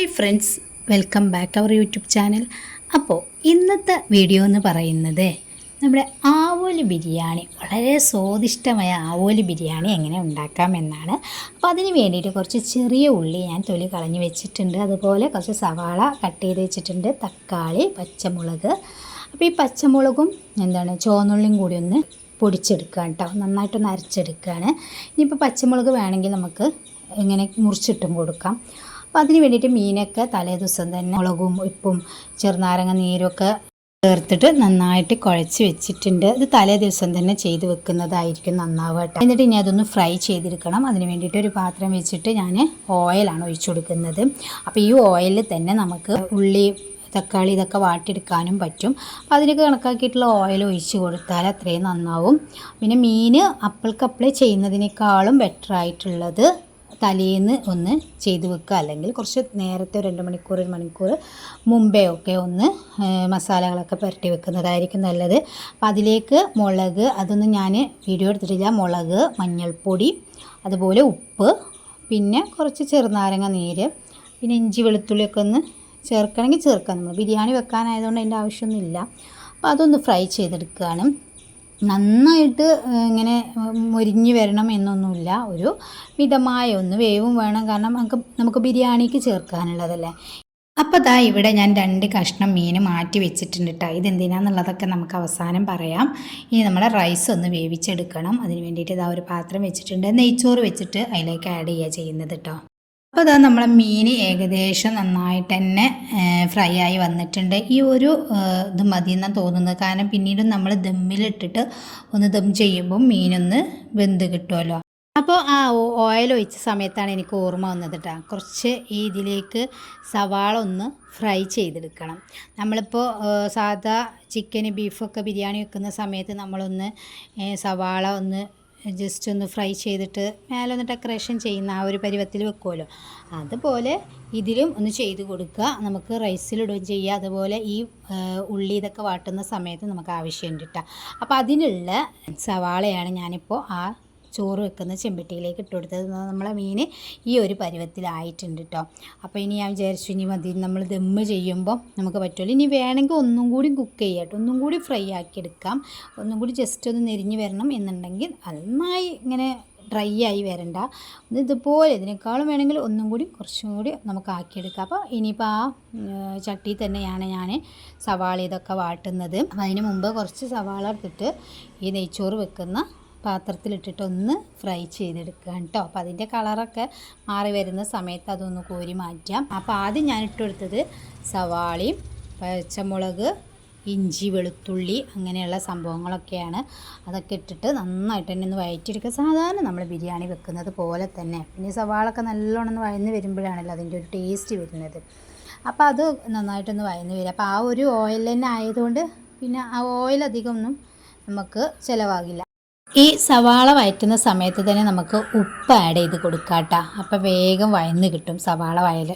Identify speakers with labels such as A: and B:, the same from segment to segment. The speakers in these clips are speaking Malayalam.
A: Hi friends welcome back our YouTube channel അപ്പോൾ ഇന്നത്തെ വീഡിയോ എന്ന് പറയുന്നത് നമ്മുടെ ആവോലി ബിരിയാണി വളരെ സ്വാദിഷ്ടമായ ആവോലി ബിരിയാണി എങ്ങനെ ഉണ്ടാക്കാമെന്നാണ് അപ്പോൾ അതിന് വേണ്ടിയിട്ട് കുറച്ച് ചെറിയ ഉള്ളി ഞാൻ തൊലി കളഞ്ഞ് വെച്ചിട്ടുണ്ട്. അതുപോലെ കുറച്ച് സവാള കട്ട് ചെയ്ത് വെച്ചിട്ടുണ്ട്. തക്കാളി പച്ചമുളക്. അപ്പോൾ ഈ പച്ചമുളകും എന്താണ് ചുവന്നുള്ളിയും കൂടി ഒന്ന് പൊടിച്ചെടുക്കുക കേട്ടോ. നന്നായിട്ടൊന്ന് അരച്ചെടുക്കുകയാണ്. ഇനിയിപ്പോൾ പച്ചമുളക് വേണമെങ്കിൽ നമുക്ക് ഇങ്ങനെ മുറിച്ചിട്ടും കൊടുക്കാം. അപ്പോൾ അതിന് വേണ്ടിയിട്ട് മീനൊക്കെ തലേ ദിവസം തന്നെ മുളകും ഉപ്പും ചെറുനാരങ്ങ നീരൊക്കെ ചേർത്തിട്ട് നന്നായിട്ട് കുഴച്ച് വെച്ചിട്ടുണ്ട്. ഇത് തലേ ദിവസം തന്നെ ചെയ്ത് വെക്കുന്നതായിരിക്കും നന്നാവുക കേട്ടോ എന്നിട്ട് ഇനി അതൊന്ന് ഫ്രൈ ചെയ്തെടുക്കണം. അതിന് വേണ്ടിയിട്ട് ഒരു പാത്രം വെച്ചിട്ട് ഞാൻ ഓയിലാണ് ഒഴിച്ചു കൊടുക്കുന്നത്. അപ്പോൾ ഈ ഓയിലിൽ തന്നെ നമുക്ക് ഉള്ളി തക്കാളി ഇതൊക്കെ വാട്ടിയെടുക്കാനും പറ്റും. അപ്പോൾ അതിനൊക്കെ കണക്കാക്കിയിട്ടുള്ള ഓയിൽ ഒഴിച്ച് കൊടുത്താൽ അത്രയും നന്നാവും. പിന്നെ മീൻ അപ്പിൾക്കപ്പിളെ ചെയ്യുന്നതിനേക്കാളും ബെറ്റർ ആയിട്ടുള്ളത് തലേന്ന് ഒന്ന് ചെയ്ത് വെക്കുക. അല്ലെങ്കിൽ കുറച്ച് നേരത്തെ ഒരു രണ്ട് മണിക്കൂർ ഒരു മണിക്കൂർ മുമ്പേ ഒക്കെ ഒന്ന് മസാലകളൊക്കെ പുരട്ടി വെക്കുന്നതായിരിക്കും നല്ലത്. അപ്പം അതിലേക്ക് മുളക് അതൊന്നും ഞാൻ വീഡിയോ എടുത്തിട്ടില്ല. മുളക് മഞ്ഞൾപ്പൊടി അതുപോലെ ഉപ്പ് പിന്നെ കുറച്ച് ചെറുനാരങ്ങ നീര് പിന്നെ ഇഞ്ചി വെളുത്തുള്ളിയൊക്കെ ഒന്ന് ചേർക്കണമെങ്കിൽ ചേർക്കാം. നമ്മൾ ബിരിയാണി വെക്കാനായതുകൊണ്ട് അതിന്റെ ആവശ്യമൊന്നുമില്ല. അപ്പോൾ അതൊന്ന് ഫ്രൈ ചെയ്തെടുക്കുകയാണ്. നന്നായിട്ട് ഇങ്ങനെ മൊരിഞ്ഞ് വരണം എന്നൊന്നുമില്ല. ഒരു മിതമായ ഒന്ന് വേവും വേണം. കാരണം നമുക്ക് നമുക്ക് ബിരിയാണിക്ക് ചേർക്കാനുള്ളതല്ലേ. അപ്പോൾ ദാ ഇവിടെ ഞാൻ രണ്ട് കഷ്ണം മീൻ മാറ്റി വെച്ചിട്ടുണ്ട് കേട്ടോ ഇതെന്തിനാന്നുള്ളതൊക്കെ നമുക്ക് അവസാനം പറയാം. ഇനി നമ്മുടെ റൈസ് ഒന്ന് വേവിച്ചെടുക്കണം. അതിന് വേണ്ടിയിട്ട് ഇതാ ഒരു പാത്രം വെച്ചിട്ടുണ്ട്. നെയ്ച്ചോറ് വെച്ചിട്ട് അതിലേക്ക് ആഡ് ചെയ്യുക ചെയ്യുന്നത് കേട്ടോ അപ്പോൾ അത് നമ്മളെ മീൻ ഏകദേശം നന്നായിട്ട് തന്നെ ഫ്രൈ ആയി വന്നിട്ടുണ്ട്. ഈ ഒരു ഇത് മതി എന്നാണ് തോന്നുന്നത്. കാരണം പിന്നീട് നമ്മൾ ദമ്മിലിട്ടിട്ട് ഒന്ന് ദം ചെയ്യുമ്പോൾ മീനൊന്ന് വെന്ത് കിട്ടുമല്ലോ അപ്പോൾ ആ ഓയിൽ ഒഴിച്ച സമയത്താണ് എനിക്ക് ഓർമ്മ വന്നത് കേട്ടോ കുറച്ച് ഇതിലേക്ക് സവാള ഒന്ന് ഫ്രൈ ചെയ്തെടുക്കണം. നമ്മളിപ്പോൾ സാധാ ചിക്കന് ബീഫൊക്കെ ബിരിയാണി വെക്കുന്ന സമയത്ത് നമ്മളൊന്ന് സവാള ഒന്ന് ജസ്റ്റ് ഒന്ന് ഫ്രൈ ചെയ്തിട്ട് മേലെ ഒന്ന് ഡെക്കറേഷൻ ചെയ്യുന്ന ആ ഒരു പരുവത്തിൽ വെക്കുമല്ലോ അതുപോലെ ഇതിലും ഒന്ന് ചെയ്ത് കൊടുക്കുക. നമുക്ക് റൈസിലിടുകയും ചെയ്യുക അതുപോലെ ഈ ഉള്ളി ഇതൊക്കെ വാട്ടുന്ന സമയത്ത് നമുക്ക് ആവശ്യമുണ്ട് കേട്ടോ അപ്പോൾ അതിനുള്ള സവാളയാണ് ഞാനിപ്പോൾ ആ ചോറ് വെക്കുന്ന ചെമ്പട്ടിയിലേക്ക് ഇട്ട് കൊടുത്തത്. നമ്മളെ മീൻ ഈ ഒരു പരുവത്തിലായിട്ടുണ്ട് കേട്ടോ അപ്പോൾ ഇനി ഞാൻ വിചാരിച്ചു ഇനി മതി നമ്മൾ ദമ്മ് ചെയ്യുമ്പോൾ നമുക്ക് പറ്റുമല്ലോ ഇനി വേണമെങ്കിൽ ഒന്നും കൂടി കുക്ക് ചെയ്യാം ഒന്നും കൂടി ഫ്രൈ ആക്കി എടുക്കാം. ഒന്നും കൂടി ജസ്റ്റ് ഒന്ന് നെരിഞ്ഞ് വരണം എന്നുണ്ടെങ്കിൽ നന്നായി ഇങ്ങനെ ഡ്രൈ ആയി വരണ്ട. ഇതുപോലെ ഇതിനേക്കാളും വേണമെങ്കിൽ ഒന്നും കൂടി കുറച്ചും കൂടി നമുക്ക് ആക്കിയെടുക്കാം അപ്പോൾ ഇനിയിപ്പോൾ ആ ചട്ടി തന്നെയാണ് ഞാൻ സവാള ഇതൊക്കെ വാട്ടുന്നത്. അതിന് മുമ്പ് കുറച്ച് സവാള എടുത്തിട്ട് ഈ നെയ്ച്ചോറ് വെക്കുന്ന പാത്രത്തിലിട്ടിട്ട് ഒന്ന് ഫ്രൈ ചെയ്തെടുക്കുക കേട്ടോ. അപ്പോൾ അതിന്റെ കളറൊക്കെ മാറി വരുന്ന സമയത്ത് അതൊന്ന് കോരി മാറ്റാം. അപ്പോൾ ആദ്യം ഞാൻ ഇട്ടെടുത്തത് കൊടുത്തത് സവാളയും പച്ചമുളക് ഇഞ്ചി വെളുത്തുള്ളി അങ്ങനെയുള്ള സംഭവങ്ങളൊക്കെയാണ്. അതൊക്കെ ഇട്ടിട്ട് നന്നായിട്ട് തന്നെ ഒന്ന് വഴറ്റിയെടുക്കുക സാധാരണ നമ്മൾ ബിരിയാണി വെക്കുന്നത് പോലെ തന്നെ. പിന്നെ സവാളൊക്കെ നല്ലോണം ഒന്ന് വഴന്ന് വരുമ്പോഴാണല്ലോ അതിന്റെ ഒരു ടേസ്റ്റ് വരുന്നത്. അപ്പോൾ അത് നന്നായിട്ടൊന്ന് വഴന്ന് വരും അപ്പോൾ ആ ഒരു ഓയിൽ തന്നെ ആയതുകൊണ്ട് പിന്നെ ആ ഓയിൽ അധികം ഒന്നും നമുക്ക് ചിലവാകില്ല. ഈ സവാള വഴറ്റുന്ന സമയത്ത് തന്നെ നമുക്ക് ഉപ്പ് ആഡ് ചെയ്ത് കൊടുക്കാം കേട്ടോ അപ്പോൾ വേഗം വയന്ന് കിട്ടും സവാള വയൽ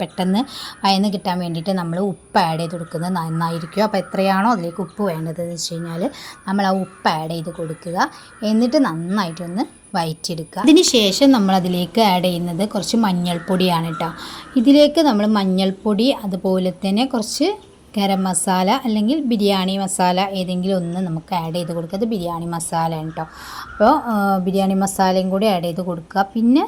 A: പെട്ടെന്ന് വയന്ന് കിട്ടാൻ വേണ്ടിയിട്ട് നമ്മൾ ഉപ്പ് ആഡ് ചെയ്ത് കൊടുക്കുന്നത് നന്നായിരിക്കും. അപ്പോൾ എത്രയാണോ അതിലേക്ക് ഉപ്പ് വേണ്ടതെന്ന് വെച്ച് കഴിഞ്ഞാൽ നമ്മൾ ആ ഉപ്പ് ആഡ് ചെയ്ത് കൊടുക്കുക. എന്നിട്ട് നന്നായിട്ടൊന്ന് വയറ്റിയെടുക്കുക. അതിന് ശേഷം നമ്മൾ അതിലേക്ക് ആഡ് ചെയ്യുന്നത് കുറച്ച് മഞ്ഞൾപ്പൊടിയാണ് കേട്ടോ ഇതിലേക്ക് നമ്മൾ മഞ്ഞൾപ്പൊടി അതുപോലെ തന്നെ കുറച്ച് ഗരം മസാല അല്ലെങ്കിൽ ബിരിയാണി മസാല ഏതെങ്കിലും ഒന്ന് നമുക്ക് ആഡ് ചെയ്ത് കൊടുക്കുക. അത് ബിരിയാണി മസാല കേട്ടോ അപ്പോൾ ബിരിയാണി മസാലയും കൂടി ആഡ് ചെയ്ത് കൊടുക്കുക. പിന്നെ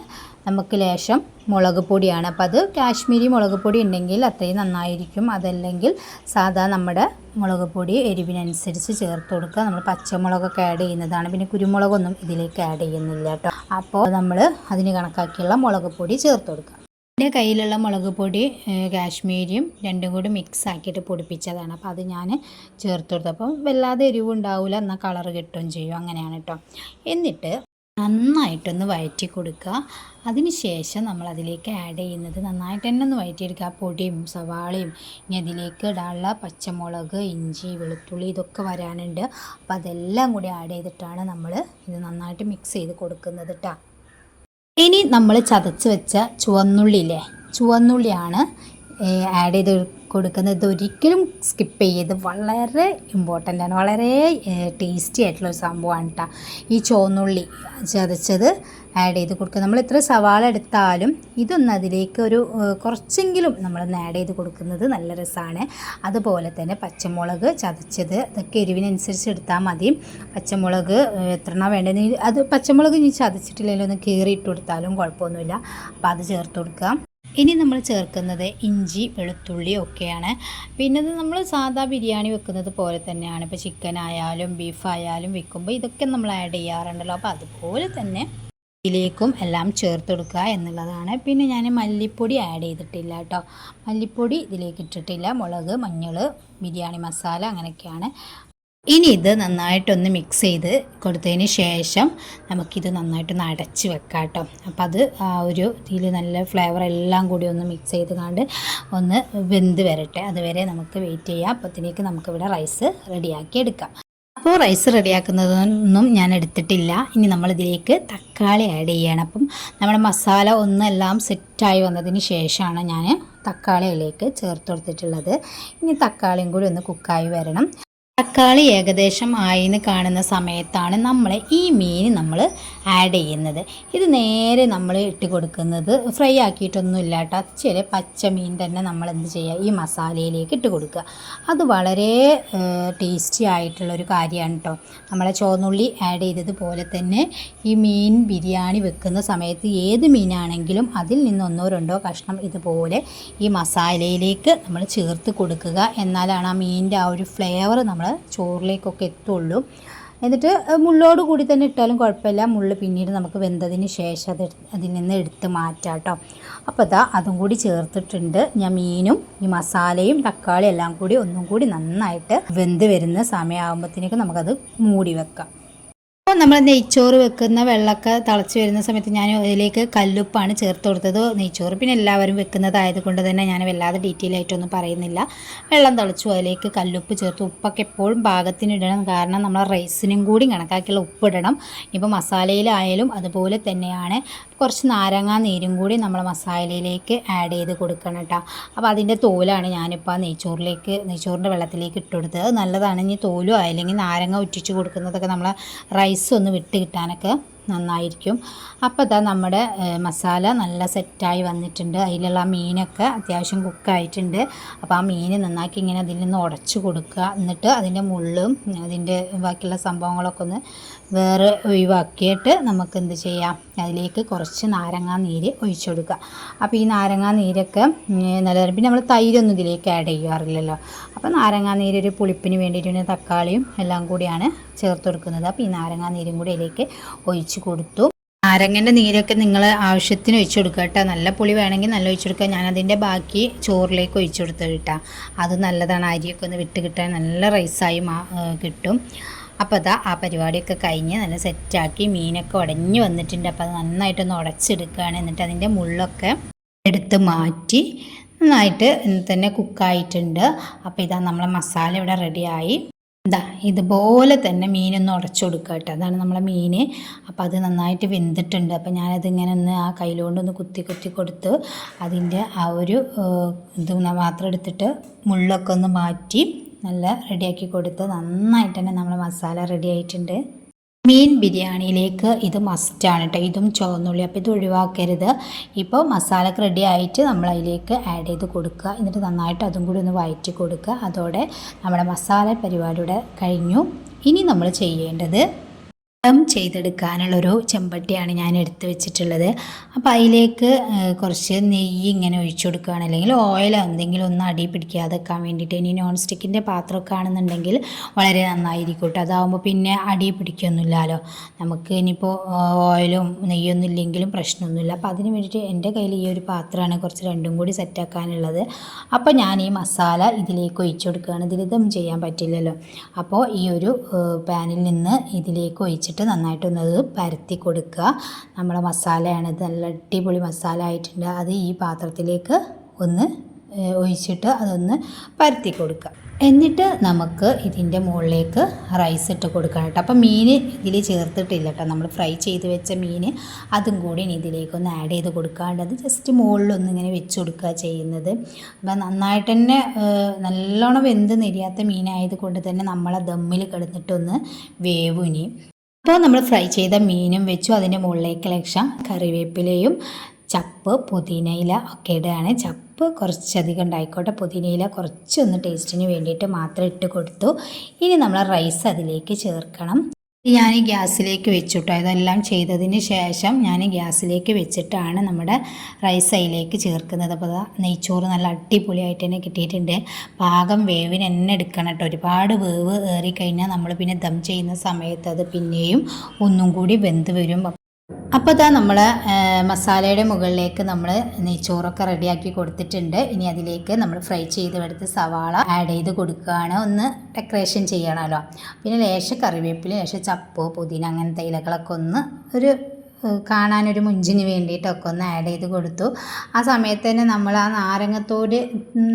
A: നമുക്ക് ലേശം മുളക് പൊടിയാണ്. അപ്പോൾ അത് കാശ്മീരി മുളക് പൊടി ഉണ്ടെങ്കിൽ അത്രയും നന്നായിരിക്കും. അതല്ലെങ്കിൽ സാധാ നമ്മുടെ മുളക് പൊടി എരിവിനനുസരിച്ച് ചേർത്ത് കൊടുക്കുക. നമ്മൾ പച്ചമുളകൊക്കെ ആഡ് ചെയ്യുന്നതാണ്. പിന്നെ കുരുമുളകൊന്നും ഇതിലേക്ക് ആഡ് ചെയ്യുന്നില്ല കേട്ടോ അപ്പോൾ നമ്മൾ അതിന് കണക്കാക്കിയുള്ള മുളക് പൊടി ചേർത്ത് കൊടുക്കുക. എന്റെ കയ്യിലുള്ള മുളക് പൊടി കാശ്മീരിയും രണ്ടും കൂടി മിക്സ് ആക്കിയിട്ട് പൊടിപ്പിച്ചതാണ്. അപ്പോൾ അത് ഞാൻ ചേർത്ത് കൊടുത്തു അപ്പോൾ വല്ലാതെ എരിവ് ഉണ്ടാവില്ല എന്നാൽ കളർ കിട്ടുകയും ചെയ്യും. അങ്ങനെയാണ് കേട്ടോ എന്നിട്ട് നന്നായിട്ടൊന്ന് വയറ്റി കൊടുക്കുക. അതിന് ശേഷം നമ്മൾ അതിലേക്ക് ആഡ് ചെയ്യുന്നത് നന്നായിട്ട് തന്നെ ഒന്ന് വഴറ്റിയെടുക്കുക ആ പൊടിയും സവാളയും ഇനി അതിലേക്ക് ഇടാനുള്ള പച്ചമുളക് ഇഞ്ചി വെളുത്തുള്ളി ഇതൊക്കെ വരാനുണ്ട്. അപ്പോൾ അതെല്ലാം കൂടി ആഡ് ചെയ്തിട്ടാണ് നമ്മൾ ഇത് നന്നായിട്ട് മിക്സ് ചെയ്ത് കൊടുക്കുന്നത് കേട്ടോ ഇനി നമ്മൾ ചതച്ച് വെച്ച ചുവന്നുള്ളിയില്ലേ? ചുവന്നുള്ളിയാണ് ആഡ് ചെയ്ത് കൊടുക്കുന്നത് ഒരിക്കലും സ്കിപ്പ് ചെയ്ത് വളരെ ഇമ്പോർട്ടന്റ് ആണ്. വളരെ ടേസ്റ്റി ആയിട്ടുള്ള ഒരു സംഭവമാണ് കേട്ടോ ഈ ചോന്നുള്ളി ചതച്ചത് ആഡ് ചെയ്ത് കൊടുക്കുക നമ്മൾ എത്ര സവാള എടുത്താലും ഇതൊന്ന് അതിലേക്ക് ഒരു കുറച്ചെങ്കിലും നമ്മളൊന്ന് ആഡ് ചെയ്ത് കൊടുക്കുന്നത് നല്ല രസമാണ് അതുപോലെ തന്നെ പച്ചമുളക് ചതച്ചത് അതൊക്കെ എരിവിനനുസരിച്ച് എടുത്താൽ മതി. പച്ചമുളക് എത്രണ്ണ വേണ്ടതെന്ന് അത് പച്ചമുളക് ഇനി ചതച്ചിട്ടില്ലെങ്കിലും ഒന്ന് ഇട്ട് കൊടുത്താലും കുഴപ്പമൊന്നുമില്ല. അപ്പോൾ അത് ചേർത്ത് കൊടുക്കുക ഇനി നമ്മൾ ചേർക്കുന്നത് ഇഞ്ചി വെളുത്തുള്ളി ഒക്കെയാണ്. പിന്നെ ഇത് നമ്മൾ സാധാ ബിരിയാണി വെക്കുന്നത് പോലെ തന്നെയാണ്. ഇപ്പോൾ ചിക്കൻ ആയാലും ബീഫ് ആയാലും വെക്കുമ്പോൾ ഇതൊക്കെ നമ്മൾ ആഡ് ചെയ്യാറുണ്ടല്ലോ. അപ്പോൾ അതുപോലെ തന്നെ ഇതിലേക്കും എല്ലാം ചേർത്ത് കൊടുക്കുക എന്നുള്ളതാണ്. പിന്നെ ഞാൻ മല്ലിപ്പൊടി ആഡ് ചെയ്തിട്ടില്ല കേട്ടോ. മല്ലിപ്പൊടി ഇതിലേക്ക് ഇട്ടിട്ടില്ല. മുളക് മഞ്ഞൾ ബിരിയാണി മസാല അങ്ങനെയൊക്കെയാണ്. ഇനി ഇത് നന്നായിട്ടൊന്ന് മിക്സ് ചെയ്ത് കൊടുത്തതിന് ശേഷം നമുക്കിത് നന്നായിട്ടൊന്ന് അടച്ച് വെക്കാം കേട്ടോ അപ്പോൾ അത് ആ ഒരു ഇതിൽ നല്ല ഫ്ലേവർ എല്ലാം കൂടി ഒന്ന് മിക്സ് ചെയ്ത് കണ്ട് ഒന്ന് വെന്ത് വരട്ടെ. അതുവരെ നമുക്ക് വെയിറ്റ് ചെയ്യാം. അപ്പോഴത്തേക്ക് നമുക്കിവിടെ റൈസ് റെഡിയാക്കി എടുക്കാം. അപ്പോൾ റൈസ് റെഡിയാക്കുന്നതൊന്നും ഞാൻ എടുത്തിട്ടില്ല. ഇനി നമ്മളിതിലേക്ക് തക്കാളി ആഡ് ചെയ്യണം. അപ്പം നമ്മുടെ മസാല ഒന്നെല്ലാം സെറ്റായി വന്നതിന് ശേഷമാണ് ഞാൻ തക്കാളിയിലേക്ക് ചേർത്ത് കൊടുത്തിട്ടുള്ളത്. ഇനി തക്കാളിയും കൂടി ഒന്ന് കുക്കായി വരണം. തക്കാളി ഏകദേശം ആയിന്ന് കാണുന്ന സമയത്താണ് നമ്മൾ ഈ മീൻ നമ്മൾ ആഡ് ചെയ്യുന്നത്. ഇത് നേരെ നമ്മൾ ഇട്ട് കൊടുക്കുന്നത് ഫ്രൈ ആക്കിയിട്ടൊന്നും ഇല്ല കേട്ടോ ചില പച്ച മീൻ തന്നെ നമ്മൾ എന്ത് ചെയ്യുക ഈ മസാലയിലേക്ക് ഇട്ട് കൊടുക്കുക. അത് വളരെ ടേസ്റ്റി ആയിട്ടുള്ളൊരു കാര്യമാണ് കേട്ടോ നമ്മളെ ചോന്നുള്ളി ആഡ് ചെയ്തതുപോലെ തന്നെ ഈ മീൻ ബിരിയാണി വെക്കുന്ന സമയത്ത് ഏത് മീനാണെങ്കിലും അതിൽ നിന്ന് ഒന്നോ രണ്ടോ കഷ്ണം ഇതുപോലെ ഈ മസാലയിലേക്ക് നമ്മൾ ചേർത്ത് കൊടുക്കുക. എന്നാലാണ് ആ മീനിന്റെ ആ ഒരു ഫ്ലേവർ നമ്മൾ ചോറിലേക്കൊക്കെ എത്തുള്ളൂ. എന്നിട്ട് മുള്ളോട് കൂടി തന്നെ ഇട്ടാലും കുഴപ്പമില്ല. മുള്ള് പിന്നീട് നമുക്ക് വെന്തതിന് ശേഷം അത് അതിൽ നിന്ന് എടുത്ത് മാറ്റാം കേട്ടോ അപ്പോൾ അതാ അതും കൂടി ചേർത്തിട്ടുണ്ട്. ഞാൻ മീനും ഈ മസാലയും തക്കാളിയും എല്ലാം കൂടി ഒന്നും കൂടി നന്നായിട്ട് വെന്ത് വരുന്ന സമയമാകുമ്പോഴത്തേക്കും നമുക്കത് മൂടി വെക്കാം. അപ്പോൾ നമ്മൾ നെയ്ച്ചോറ് വെക്കുന്ന വെള്ളമൊക്കെ തിളച്ച് വരുന്ന സമയത്ത് ഞാൻ അതിലേക്ക് കല്ലുപ്പാണ് ചേർത്ത് കൊടുത്തത്. നെയ്ച്ചോറ് പിന്നെ എല്ലാവരും വെക്കുന്നതായത് കൊണ്ട് തന്നെ ഞാൻ വല്ലാതെ ഡീറ്റെയിൽ ആയിട്ടൊന്നും പറയുന്നില്ല. വെള്ളം തിളച്ചു അതിലേക്ക് കല്ലുപ്പ് ചേർത്ത് ഉപ്പൊക്കെ എപ്പോഴും പാകത്തിന് ഇടണം. കാരണം നമ്മൾ റൈസിനും കൂടി കണക്കാക്കിയുള്ള ഉപ്പിടണം ഇപ്പോൾ മസാലയിലായാലും അതുപോലെ തന്നെയാണ്. കുറച്ച് നാരങ്ങാ നീരും കൂടി നമ്മൾ മസാലയിലേക്ക് ആഡ് ചെയ്ത് കൊടുക്കണം കേട്ടോ. അപ്പോൾ അതിന്റെ തോലാണ് ഞാനിപ്പോൾ നെയ്ച്ചോറിലേക്ക് നെയ്ച്ചോറിന്റെ വെള്ളത്തിലേക്ക് ഇട്ട് കൊടുത്തത്. അത് നല്ലതാണ്. ഇനി തോലും അല്ലെങ്കിൽ നാരങ്ങ ഉറ്റിച്ച് കൊടുക്കുന്നതൊക്കെ നമ്മളെ റൈസ് ഒന്ന് വിട്ട് കിട്ടാനൊക്കെ നന്നായിരിക്കും. അപ്പോൾ ഇതാ നമ്മുടെ മസാല നല്ല സെറ്റായി വന്നിട്ടുണ്ട്. അതിലുള്ള മീനൊക്കെ അത്യാവശ്യം കുക്കായിട്ടുണ്ട്. അപ്പോൾ ആ മീൻ നന്നാക്കി ഇങ്ങനെ അതിൽ നിന്ന് ഉടച്ചു കൊടുക്കുക. എന്നിട്ട് അതിന്റെ മുള്ളും അതിന്റെ ബാക്കിയുള്ള സംഭവങ്ങളൊക്കെ ഒന്ന് വേറെ ഒഴിവാക്കിയിട്ട് നമുക്ക് എന്ത് ചെയ്യാം? അതിലേക്ക് കുറച്ച് നാരങ്ങാ നീര് ഒഴിച്ചു കൊടുക്കുക. അപ്പോൾ ഈ നാരങ്ങാ നീരൊക്കെ നല്ലതാണ് നല്ല പിന്നെ നമ്മൾ തൈരൊന്നും ഇതിലേക്ക് ആഡ് ചെയ്യാറില്ലല്ലോ. അപ്പോൾ നാരങ്ങാ നീര് ഒരു പുളിപ്പിന് വേണ്ടിയിട്ട് തക്കാളിയും എല്ലാം കൂടിയാണ് ചേർത്ത് കൊടുക്കുന്നത്. അപ്പോൾ ഈ നാരങ്ങാ നീരും കൂടി ഇതിലേക്ക് ഒഴിച്ച് കൊടുത്തു. നാരങ്ങന്റെ നീരൊക്കെ നിങ്ങൾ ആവശ്യത്തിന് ഒഴിച്ചു കൊടുക്കുക കേട്ടോ. നല്ല പുളി വേണമെങ്കിൽ നല്ല ഒഴിച്ചു കൊടുക്കുക ഞാനതിന്റെ ബാക്കി ചോറിലേക്ക് ഒഴിച്ചു കൊടുത്തു കേട്ടോ. അത് നല്ലതാണ്. അരിയൊക്കെ ഒന്ന് വിട്ട് കിട്ടാൻ നല്ല റൈസായി കിട്ടും. അപ്പോൾ അതാ ആ പരിപാടിയൊക്കെ കഴിഞ്ഞ് നല്ല സെറ്റാക്കി മീനൊക്കെ ഉടഞ്ഞു വന്നിട്ടുണ്ട്. അപ്പോൾ അത് നന്നായിട്ടൊന്ന് ഉടച്ചെടുക്കുകയാണ്. എന്നിട്ട് അതിന്റെ മുള്ളൊക്കെ എടുത്ത് മാറ്റി നന്നായിട്ട് തന്നെ കുക്കായിട്ടുണ്ട് അപ്പോൾ ഇതാ നമ്മളെ മസാല ഇവിടെ റെഡിയായി ഇതാ ഇതുപോലെ തന്നെ മീനൊന്ന് ഉടച്ചു കൊടുക്കുക കേട്ടോ അതാണ് നമ്മളെ മീൻ അപ്പോൾ അത് നന്നായിട്ട് വെന്തിട്ടുണ്ട്. അപ്പോൾ ഞാനത് ഇങ്ങനെ ഒന്ന് ആ കയ്യിലുകൊണ്ടൊന്ന് കുത്തി കുത്തി കൊടുത്ത് അതിന്റെ ആ ഒരു ഇത് മാത്രം എടുത്തിട്ട് മുള്ളൊക്കെ ഒന്ന് മാറ്റി നല്ല റെഡിയാക്കി കൊടുത്ത് നന്നായിട്ട് തന്നെ നമ്മളെ മസാല റെഡി ആയിട്ടുണ്ട്. മീൻ ബിരിയാണിയിലേക്ക് ഇത് മസ്റ്റാണ് കേട്ടോ ഇതും ചുവന്നുള്ളി. അപ്പോൾ ഇത് ഒഴിവാക്കരുത്. ഇപ്പോൾ മസാലക്ക് റെഡി ആയിട്ട് നമ്മൾ അതിലേക്ക് ആഡ് ചെയ്ത് കൊടുക്കുക. എന്നിട്ട് നന്നായിട്ട് അതും കൂടി ഒന്ന് വയറ്റി കൊടുക്കുക. അതോടെ നമ്മുടെ മസാല പരിപാടിയുടെ കഴിഞ്ഞു. ഇനി നമ്മൾ ചെയ്യേണ്ടത് ചെയ്തെടുക്കാനുള്ളൊരു ചെമ്പട്ടിയാണ് ഞാൻ എടുത്തു വെച്ചിട്ടുള്ളത്. അപ്പോൾ അതിലേക്ക് കുറച്ച് നെയ്യ് ഇങ്ങനെ ഒഴിച്ചു കൊടുക്കുകയാണ്. അല്ലെങ്കിൽ ഓയിൽ എന്തെങ്കിലും ഒന്ന് അടി പിടിക്കാതെ വെക്കാൻ വേണ്ടിയിട്ട് ഇനി നോൺ സ്റ്റിക്കിന്റെ പാത്രമൊക്കെ ആണെന്നുണ്ടെങ്കിൽ വളരെ നന്നായിരിക്കും കേട്ടോ. അതാവുമ്പോൾ പിന്നെ അടി പിടിക്കൊന്നുമില്ലല്ലോ. നമുക്ക് ഇനിയിപ്പോൾ ഓയിലും നെയ്യൊന്നും ഇല്ലെങ്കിലും പ്രശ്നമൊന്നുമില്ല. അപ്പോൾ അതിന് വേണ്ടിയിട്ട് എന്റെ കയ്യിൽ ഈ ഒരു പാത്രമാണ് കുറച്ച് രണ്ടും കൂടി സെറ്റാക്കാനുള്ളത് അപ്പോൾ ഞാൻ ഈ മസാല ഇതിലേക്ക് ഒഴിച്ചു കൊടുക്കുകയാണ്. ഇതിൽ ദം ചെയ്യാൻ പറ്റില്ലല്ലോ. അപ്പോൾ ഈ ഒരു പാനിൽ നിന്ന് ഇതിലേക്ക് ഒഴിച്ചിട്ട് നന്നായിട്ടൊന്നത് പരത്തി കൊടുക്കുക. നമ്മളെ മസാലയാണ് നല്ല അടിപൊളി മസാല ആയിട്ടുണ്ട്. അത് ഈ പാത്രത്തിലേക്ക് ഒന്ന് ഒഴിച്ചിട്ട് അതൊന്ന് പരത്തി കൊടുക്കുക. എന്നിട്ട് നമുക്ക് ഇതിന്റെ മുകളിലേക്ക് റൈസ് ഇട്ട് കൊടുക്കണം കേട്ടോ. അപ്പോൾ മീൻ ഇതിൽ ചേർത്തിട്ടില്ല കേട്ടോ. നമ്മൾ ഫ്രൈ ചെയ്ത് വെച്ച മീൻ അതും കൂടി ഇനി ഇതിലേക്കൊന്ന് ആഡ് ചെയ്ത് കൊടുക്കാണ്ട് അത് ജസ്റ്റ് മുകളിലൊന്ന് ഇങ്ങനെ വെച്ച് കൊടുക്കുക ചെയ്യുന്നത്. അപ്പോൾ നന്നായിട്ട് തന്നെ നല്ലോണം വെന്ത് നിരിയാത്ത മീനായത് കൊണ്ട് തന്നെ നമ്മളെ ദമ്മിൽ കിടന്നിട്ടൊന്ന് വേവും ഇനി. അപ്പോൾ നമ്മൾ ഫ്രൈ ചെയ്ത മീനും വെച്ചു. അതിന്റെ മുകളിലേക്ക് ലക്ഷം കറിവേപ്പിലയും ചപ്പ് പുതിനയില ഒക്കെ ഇടുകയാണ്. ചപ്പ് കുറച്ചധികം ഉണ്ടായിക്കോട്ടെ. പുതിനയില കുറച്ചൊന്ന് ടേസ്റ്റിന് വേണ്ടിയിട്ട് മാത്രം ഇട്ട് കൊടുത്തു. ഇനി നമ്മൾ റൈസ് അതിലേക്ക് ചേർക്കണം. ഞാൻ ഗ്യാസിലേക്ക് വെച്ചിട്ടോ. ഇതെല്ലാം ചെയ്തതിന് ശേഷം ഞാൻ ഗ്യാസിലേക്ക് വെച്ചിട്ടാണ് നമ്മുടെ റൈസ് അതിലേക്ക് ചേർക്കുന്നത്. അപ്പോൾ നെയ്ച്ചോറ് നല്ല അടിപൊളിയായിട്ട് തന്നെ കിട്ടിയിട്ടുണ്ട്. പാകം വേവിന് എന്നെ എടുക്കണം കേട്ടോ. ഒരുപാട് വേവ് ഏറിക്കഴിഞ്ഞാൽ നമ്മൾ പിന്നെ ദം ചെയ്യുന്ന സമയത്ത് അത് പിന്നെയും ഒന്നും കൂടി വെന്ത് വരും. അപ്പോൾ ഇതാ നമ്മൾ മസാലയുടെ മുകളിലേക്ക് നമ്മൾ നെയ്ച്ചോറൊക്കെ റെഡിയാക്കി കൊടുത്തിട്ടുണ്ട്. ഇനി അതിലേക്ക് നമ്മൾ ഫ്രൈ ചെയ്ത് എടുത്ത് സവാള ആഡ് ചെയ്ത് കൊടുക്കുകയാണ്. ഒന്ന് ഡെക്കറേഷൻ ചെയ്യണമല്ലോ. പിന്നെ ലേശം കറിവേപ്പില ലേശം ചപ്പോ പുതിന അങ്ങനത്തെ ഇലകളൊക്കെ ഒന്ന് ഒരു കാണാനൊരു മുഞ്ചിന് വേണ്ടിയിട്ടൊക്കെ ഒന്ന് ആഡ് ചെയ്ത് കൊടുത്തു. ആ സമയത്ത് തന്നെ നമ്മൾ ആ നാരങ്ങത്തോട്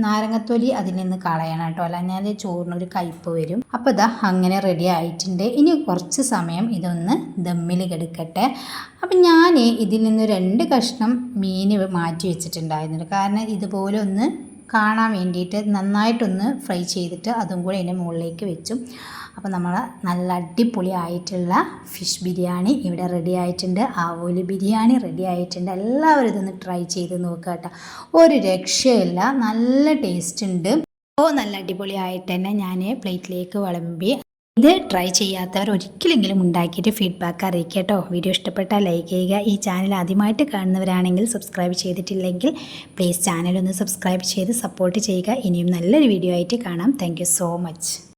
A: നാരങ്ങത്തൊലി അതിൽ നിന്ന് കളയണം കേട്ടോ. അല്ലാഞ്ഞാൽ ചോറിനൊരു കയ്പ്പ് വരും. അപ്പോൾ ഇതാ അങ്ങനെ റെഡി ആയിട്ടുണ്ട്. ഇനി കുറച്ച് സമയം ഇതൊന്ന് ദമ്മിൽ കിടക്കട്ടെ. അപ്പം ഞാൻ ഇതിൽ നിന്ന് രണ്ട് കഷ്ണം മീൻ മാറ്റി വെച്ചിട്ടുണ്ടായിരുന്നു. കാരണം ഇതുപോലെ ഒന്ന് കാണാൻ വേണ്ടിയിട്ട് നന്നായിട്ടൊന്ന് ഫ്രൈ ചെയ്തിട്ട് അതും കൂടെ അതിന്റെ മുകളിലേക്ക് വെച്ചു. അപ്പോൾ നമ്മൾ നല്ല അടിപൊളിയായിട്ടുള്ള ഫിഷ് ബിരിയാണി ഇവിടെ റെഡി ആയിട്ടുണ്ട്. ആവോലി ബിരിയാണി റെഡി ആയിട്ടുണ്ട്. എല്ലാവരും ഇതൊന്ന് ട്രൈ ചെയ്ത് നോക്കുക കേട്ടോ. ഒരു രക്ഷയില്ല. നല്ല ടേസ്റ്റ് ഉണ്ട്. അപ്പോൾ നല്ല അടിപൊളിയായിട്ട് തന്നെ ഞാൻ പ്ലേറ്റിലേക്ക് വിളമ്പി. ഇത് ട്രൈ ചെയ്യാത്തവർ ഒരിക്കലെങ്കിലും ഉണ്ടാക്കിയിട്ട് ഫീഡ്ബാക്ക് അറിയിക്കുക കേട്ടോ. വീഡിയോ ഇഷ്ടപ്പെട്ടാൽ ലൈക്ക് ചെയ്യുക. ഈ ചാനൽ ആദ്യമായിട്ട് കാണുന്നവരാണെങ്കിൽ സബ്സ്ക്രൈബ് ചെയ്തിട്ടില്ലെങ്കിൽ പ്ലീസ് ചാനൽ ഒന്ന് സബ്സ്ക്രൈബ് ചെയ്ത് സപ്പോർട്ട് ചെയ്യുക. ഇനിയും നല്ലൊരു വീഡിയോ ആയിട്ട് കാണാം. Thank so much